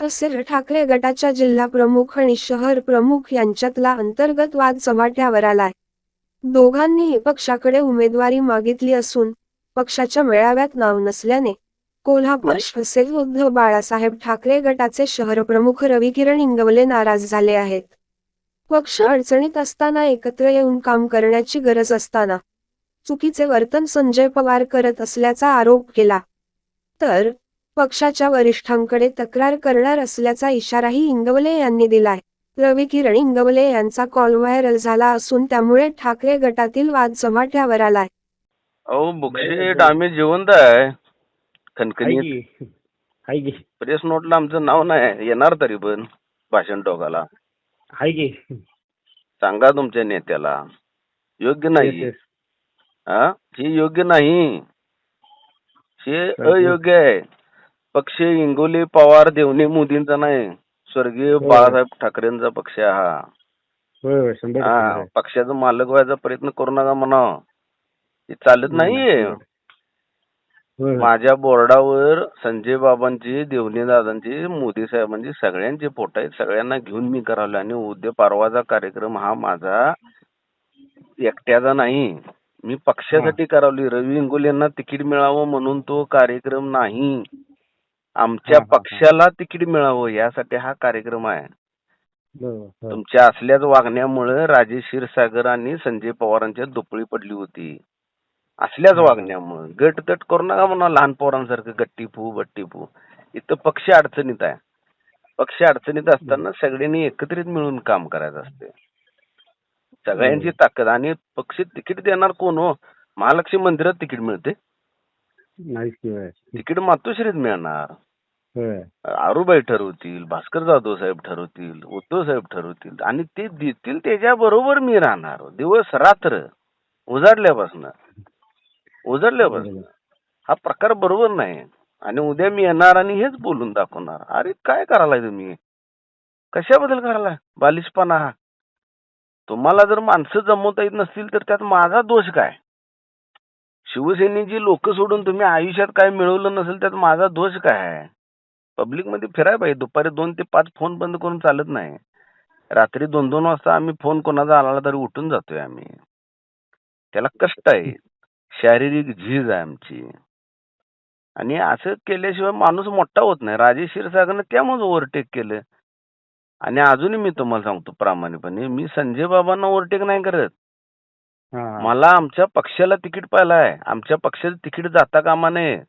असेल ठाकरे गटाच्या जिल्हा प्रमुख आणि शहर प्रमुख यांच्यातला अंतर्गत वाद चव्हाट्यावर आलाय. दोघांनीही पक्षाकडे उमेदवारी मागितली असून पक्षाच्या मेळाव्यात नाव नसल्याने कोल्हापूर असेल उद्धव बाळासाहेब ठाकरे गटाचे शहर प्रमुख रवी किरण इंगवले नाराज झाले आहेत. पक्ष अडचणीत असताना एकत्र येऊन काम करण्याची गरज असताना चुकीचे वर्तन संजय पवार करत असल्याचा आरोप केला. तर पक्षाच्या वरिष्ठांकडे तक्रार करणार असल्याचा इशाराही इंगवले यांनी दिलाय. रवी किरण इंगवले यांचा कॉल व्हायरल झाला असून त्यामुळे ठाकरे गटातील वाद चव्हाट्यावर आलाय. अहो बुकशीट आम्ही जिवंत आहे. की. हाय की. प्रेस नोटला आमचं नाव नाही. येणार तरी पण भाषण टोकाला. हाय की. सांगा तुमच्या नेत्याला. योग्य नाही. हा? हे योग्य नाही. हे अयोग्य आहे. पक्ष इंगोले पवार देवणे मोदींचा नाही. स्वर्गीय बाळासाहेब ठाकरेंचा पक्ष आहे हा. होय होय शंभर टक्के. हा आहे. पक्षाचा मालक व्हायचा प्रयत्न करू नका म्हणा. हे चालत नाहीये. होय, होय. माझ्या बोर्डावर संजय बाबांची देवणी दादांची मोदी साहेबांची सगळ्यांचे फोटो आहेत. सगळ्यांना घेऊन मी करावले आणि उद्या परवाचा कार्यक्रम हा माझा एकट्याचा नाही. मी पक्षासाठी करावली रवी इंगोलेंना तिकीट मिळावं म्हणून तो कार्यक्रम नाही. आमच्या. पक्षाला तिकीट मिळावं यासाठी हा कार्यक्रम आहे. तुमच्या असल्याच वागण्यामुळे राजेश क्षीरसागर आणि संजय पवारांच्या दुपळी पडली होती असल्याच. वागण्यामुळे गट तट करू नका म्हणा लहान पोरांसारखं गट्टी फू बट्टी फू इथं पक्ष अडचणीत आहे पक्ष अडचणीत असताना सगळ्यांनी एकत्रित मिळून काम करायचं असते सगळ्यांची ताकद आणि पक्ष तिकीट देणार कोण हो महालक्ष्मी मंदिरात तिकीट मिळते. तिकीट मातोश्रीत मिळणार. आरुबाई ठरवतील भास्कर जाधव साहेब ठरवतील उद्धव साहेब ठरवतील. आणि ते देतील त्याच्या बरोबर मी राहणार. दिवस रात्र उजाडल्यापासून. उजाडल्यापासून. हा प्रकार बरोबर नाही. आणि उद्या मी येणार आणि हेच बोलून दाखवणार. अरे काय करायला तुम्ही? कशाबद्दल करायला बालिशपणा. हा तुम्हाला जर माणसं जमवता येत नसतील तर त्यात माझा दोष काय? शिवसेनेची लोक सोडून तुम्ही आयुष्यात काय मिळवलं नसेल त्यात माझा दोष काय? आहे पब्लिकमध्ये फिराय पाहिजे. दुपारी दोन ते पाच फोन बंद करून चालत नाही. रात्री दोन दोन वाजता आम्ही फोन कोणाचा आला तरी उठून जातोय आम्ही. त्याला कष्ट आहे. शारीरिक झीज आहे आमची. आणि असं केल्याशिवाय माणूस मोठा होत नाही. राजेश क्षीरसागरनं त्यामुळे ओव्हरटेक केलं. आणि अजूनही मी तुम्हाला सांगतो प्रामाणिकपणे मी संजय बाबांना ओव्हरटेक नाही करत. मला आमच्या पक्षाला तिकीट पाहिलं आहे. आमच्या पक्षाचं तिकीट जाता कामा नये.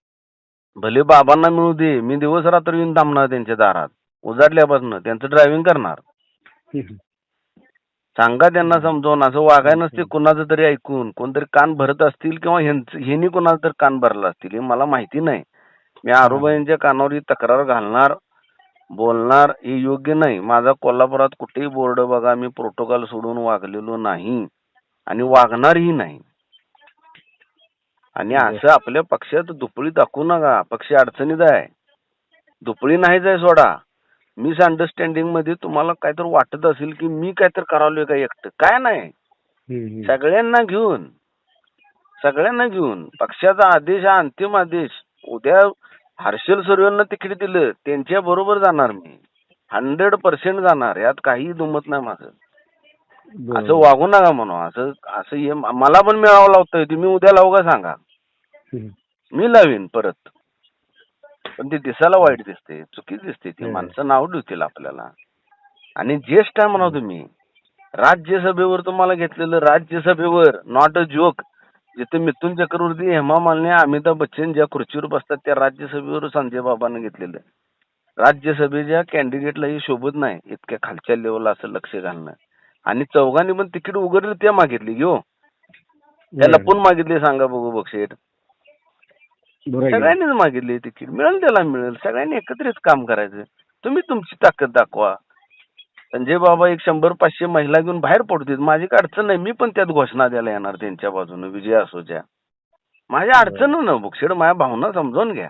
भले बाबांना मिळू दे मी दिवस रात्र येऊन थांबणार त्यांच्या दारात. उजाडल्यापासून त्यांचं ड्रायव्हिंग करणार. सांगा त्यांना समजावून असं वागाय नसते कुणाचं तरी ऐकून. कोणतरी कान भरत असतील किंवा ह्यांनी कुणाचं तरी कान भरला असतील हे मला माहिती नाही. मी आरोबाईंच्या कानावर ही तक्रार घालणार बोलणार हे योग्य नाही. माझा कोल्हापुरात कुठेही बोर्ड बघा मी प्रोटोकॉल सोडून वागलेलो नाही. आणि वागणारही नाही. आणि असं आपल्या पक्षात दुपळी दाखवू नका. पक्ष अडचणीत आहे. दुपळी नाहीच आहे सोडा. मिस अंडरस्टँडिंगमध्ये तुम्हाला काहीतरी वाटत असेल की मी काहीतरी करावलोय का एकटं? काय नाही. सगळ्यांना घेऊन. सगळ्यांना घेऊन. पक्षाचा आदेश हा अंतिम आदेश. उद्या हर्षल सूर्यांना तिकीट दिलं. त्यांच्या बरोबर जाणार मी. हंड्रेड पर्सेंट जाणार. यात काही दुमत नाही माझं. असं वागू नका म्हणून. असं असं हे मला पण मिळावं लावतोय तुम्ही उद्या लावू का सांगा. मी लावीन परत. पण ते दिसायला वाईट दिसते चुकीच दिसते ती. माणसं नाव ठेवतील आपल्याला. आणि ज्येष्ठ आहे म्हणा तुम्ही राज्यसभेवर तुम्हाला घेतलेलं राज्यसभेवर नॉट अ जोक जिथे मिथुन चक्रवर्ती हेमा मालिनी अमिताभ बच्चन ज्या खुर्चीवर बसतात त्या राज्यसभेवर संजय बाबांना घेतलेलं राज्यसभेच्या कॅन्डिडेटला हे शोभत नाही इतक्या खालच्या लेवलला असं लक्ष घालणं. आणि चौघांनी पण तिकीट उघडली त्या मागितली घेऊ त्या होय. लपून मागितली सांगा बघू बक्षेट. सगळ्यांनीच मागितली तिकीट. मिळेल त्याला मिळेल. सगळ्यांनी एकत्रित काम करायचं. तुम्ही तुमची ताकद दाखवा. संजय बाबा एक शंभर पाचशे महिला घेऊन बाहेर पडतील. माझी काय अडचण नाही. मी पण त्यात घोषणा द्यायला येणार त्यांच्या बाजूने. विजय असोच्या. माझ्या अडचण ना बुक्षेड माझ्या भावना समजावून घ्या.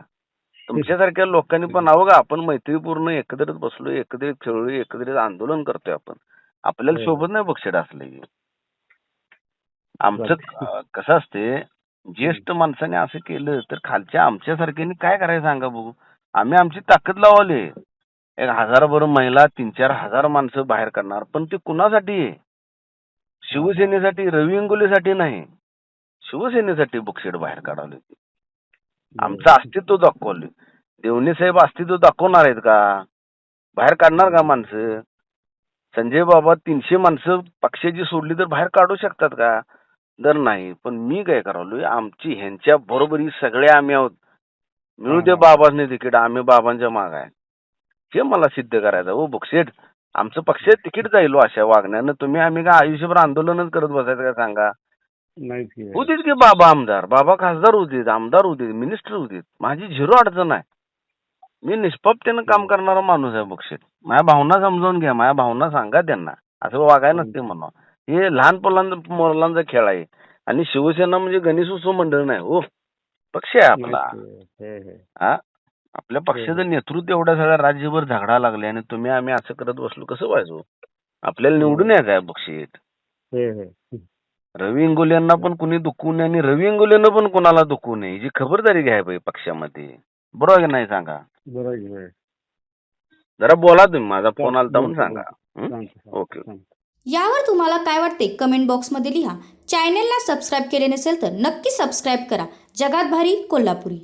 तुमच्यासारख्या लोकांनी पण का आपण मैत्रीपूर्ण एकत्रित बसलो एकत्रित खेळलो एकत्रित आंदोलन करतोय आपण. आपल्याला होय. शोभत नाही बुक्षेड असले. आमचं कसं असते ज्येष्ठ माणसाने असं केलं तर खालच्या आमच्यासारख्यांनी काय करायचं सांगा बघू. आम्ही आमची ताकद लावली. एक हजारभर महिला तीन चार हजार माणसं बाहेर काढणार पण ते कुणासाठी? आहे शिवसेनेसाठी रवी इंगोलीसाठी नाही. शिवसेनेसाठी बुकशेड बाहेर काढवली आमचं अस्तित्व दाखवलं. देवणे साहेब अस्तित्व दाखवणार आहेत का? बाहेर काढणार का माणसं? संजय बाबा तीनशे माणसं पक्षाची सोडली तर बाहेर काढू शकतात का? तर नाही. पण मी काय करालोय आमची ह्यांच्या बरोबरी सगळे आम्ही आहोत. मिळू दे हा. बाबांनी तिकीट आम्ही बाबांच्या माग आहे. हे मला सिद्ध करायचं. ओ बुकशेट आमचं पक्ष तिकीट जाईल हो अशा वागण्यानं. तुम्ही आम्ही का आयुष्यभर आंदोलनच करत बसायचं का सांगा. होतीच की. बाबा आमदार? बाबा खासदार होते आमदार होते मिनिस्टर होते माझी झिरो अडचण आहे. मी निष्पापतेनं काम करणारा माणूस आहे बक्षीत माझ्या भावना समजावून घ्या माझ्या भावना सांगा त्यांना. असं वागाय नसते म्हणा. हे लहान मुलांचा मुलांचा खेळ आहे. आणि शिवसेना म्हणजे गणेश उत्सव मंडळ नाही हो. पक्ष आहे आपला. हे, आपल्या पक्षाचं नेतृत्व एवढ्या सगळ्या राज्यभर झगडा लागले आणि तुम्ही आम्ही असं करत बसलो कसं व्हायचो? आपल्याला निवडून यायचं आहे बक्षीत. रवी इंगोले यांना पण कुणी दुखवू नये आणि रवी इंगोलेनं पण कुणाला दुखवू नये ही खबरदारी घ्याय पाहिजे पक्षामध्ये. बरोबर की नाही सांगा आहे आहे. जरा बोला तुम्ही माझा फोन आलता म्हणून बोलतो, सांगा हं? सांगतो, सांगतो, ओके. सांगतो. यावर तुम्हाला काय वाटते कमेंट बॉक्समध्ये लिहा चॅनेलला सबस्क्राईब केले नसेल तर नक्की सबस्क्राईब करा जगात भारी कोल्हापुरी